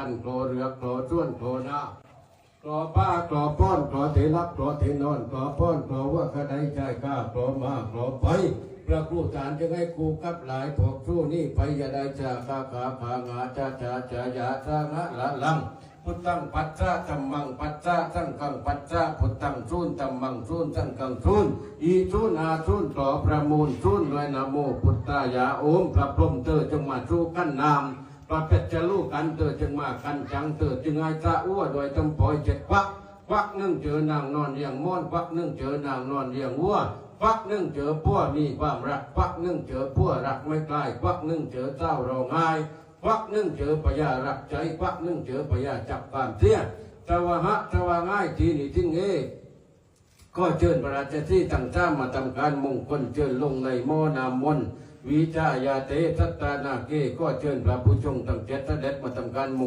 กันโกรเรือโกรจ้วนโกรหน้าโกรป้าโกรป้อนโกรเทลักโกรเทนอนโกรป้อนโกรว่าขดายใจกล้าโกรมาโกรไปพระครูฐานจะให้กูกับหลายพวกชู้นี่ไปย่าได้จาคาขาขางาจาจาจายาจางะละลังพุทธังปัจจาธัมมังปัจจาสังฆังปัจจาพุทธังชุนธัมมังชุนสังฆังชุนอีชุนอาชุนต่อประมูลชุนด้วยนโมพุทธายาโอมพระพรหมเตอจงมาชู้กันนาม พระเป็ดจะลูกกันเตอจึงมากันจังเตอจึงไอตาอ้วโดยตำปอยเจ็ดควักควักนึ่งเจอนางนอนเรียงม้อนควักนึ่งเจอนางนอนเรียงวัวควักนึ่งเจอพัวมีความรักควักนึ่งเจอพัวรักไม่ใกล้ควักนึ่งเจอเจ้าราง่ายควักนึ่งเจอปยารักใจควักนึ่งเจอปยาจับความเสียตะวะหะตะวะง่ายทีนี่ทิ้งเอก็เชิญพระราชที่ตั้งจ้ามาทำการมงคลเชิญลงในหม้อนามมนต์ วิจายาเตสัตตานาเกก็เชิญพระผู้ชงตั้งเจ็ดเสด็จมาทำการมุง